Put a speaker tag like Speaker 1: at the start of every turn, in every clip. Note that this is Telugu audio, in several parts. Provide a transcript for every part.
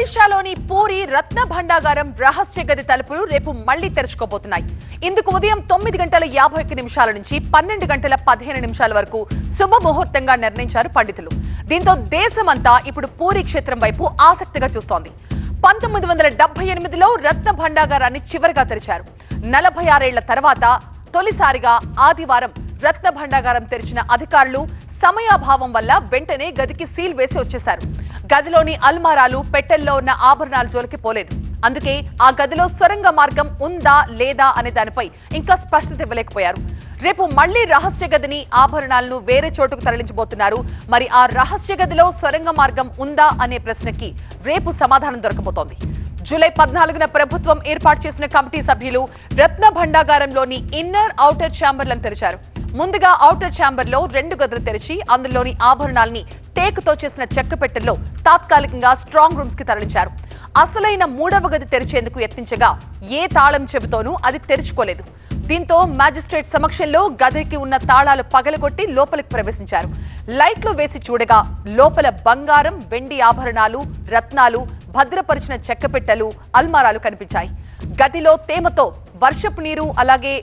Speaker 1: ఒడిశాలోని పూరి రత్న భండాగారం రహస్య గది తలుపులు రేపు మళ్ళీ తెరుచుకోబోతున్నాయి. ఇందుకు ఉదయం తొమ్మిది గంటల యాభై ఒక్క నిమిషాల నుంచి పన్నెండు గంటల పదిహేను నిమిషాల వరకు శుభముహూర్తంగా నిర్ణయించారు పండితులు. దీంతో దేశమంతా ఇప్పుడు పూరి క్షేత్రం వైపు ఆసక్తిగా చూస్తోంది. పంతొమ్మిది వందల డెబ్బై ఎనిమిదిలో రత్న భండాగారాన్ని చివరిగా తెరిచారు. నలభై ఆరేళ్ళ తర్వాత తొలిసారిగా ఆదివారం రత్న భండాగారం తెరిచిన అధికారులు సమయాభావం వల్ల వెంటనే గదికి సీల్ వేసి వచ్చేశారు. గదిలోని అల్మారాలు పెట్టెల్లో ఉన్న ఆభరణాల జోలికి పోలేదు. అందుకే ఆ గదిలో సొరంగ మార్గం ఉందా లేదా అనే దానిపై ఇంకా స్పష్టత ఇవ్వలేకపోయారు. రేపు మళ్ళీ రహస్య గదిని ఆభరణాలను వేరే చోటుకు తరలించబోతున్నారు. మరి ఆ రహస్య గదిలో సొరంగ మార్గం ఉందా అనే ప్రశ్నకి రేపు సమాధానం దొరకబోతోంది. జూలై పద్నాలుగున ప్రభుత్వం ఏర్పాటు చేసిన కమిటీ సభ్యులు రత్న భండాగారంలోని ఇన్నర్ ఔటర్ ఛాంబర్లను తెరిచారు. ముందుగా ఔటర్ ఛాంబర్లో రెండు గదులు తెరిచి అందులోని ఆభరణాల్ని టేకుతో చేసిన చెక్క పెట్టెల్లో తాత్కాలికంగా స్ట్రాంగ్ రూమ్స్కి తరలించారు. అసలైన మూడవ గది తెరిచేందుకు యత్నించగా ఏ తాళం చెబుతోనూ అది తెరుచుకోలేదు. దీంతో మ్యాజిస్ట్రేట్ సమక్షంలో గదికి ఉన్న తాళాలు పగలగొట్టి లోపలికి ప్రవేశించారు. లైట్లు వేసి చూడగా లోపల బంగారం వెండి ఆభరణాలు రత్నాలు భద్రపరిచిన చెక్కపెట్టెలు అల్మారాలు కనిపించాయి. గదిలో తేమతో వర్షపు నీరు అలాగే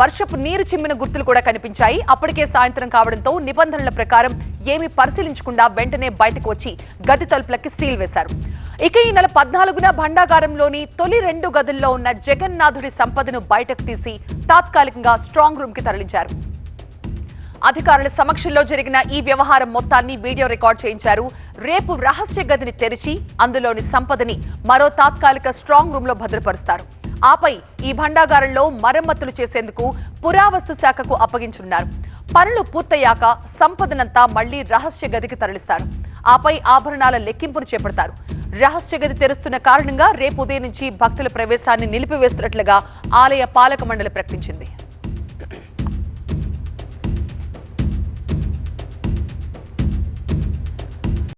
Speaker 1: వర్షపు నీరు చిమ్మిన గుర్తులు కూడా కనిపించాయి. అప్పటికే సాయంత్రం కావడంతో నిబంధనల ప్రకారం ఏమీ పరిశీలించకుండా వెంటనే బయటకు వచ్చి గది తలుపులకి సీల్ వేశారు. ఇక ఈ నెల పద్నాలుగున భండాగారంలోని తొలి రెండు గదుల్లో ఉన్న జగన్నాథుడి సంపదను బయటకు తీసి తాత్కాలికంగా స్ట్రాంగ్ రూమ్కి తరలించారు. అధికారుల సమక్షంలో జరిగిన ఈ వ్యవహారం మొత్తాన్ని వీడియో రికార్డ్ చేయించారు. రేపు రహస్య గదిని తెరిచి అందులోని సంపదని మరో తాత్కాలిక స్ట్రాంగ్ రూమ్లో భద్రపరుస్తారు. ఆపై ఈ భండాగారంలో మరమ్మతులు చేసేందుకు పురావస్తు శాఖకు అప్పగించున్నారు పనులు పూర్తయ్యాక సంపదనంతా మళ్ళీ రహస్య గదికి తరలిస్తారు. ఆపై ఆభరణాల లెక్కింపును చేపడతారు. రహస్య గది తెరుస్తున్న కారణంగా రేపు ఉదయం నుంచి భక్తుల ప్రవేశాన్ని నిలిపివేస్తున్నట్లుగా ఆలయ పాలక మండలి ప్రకటించింది.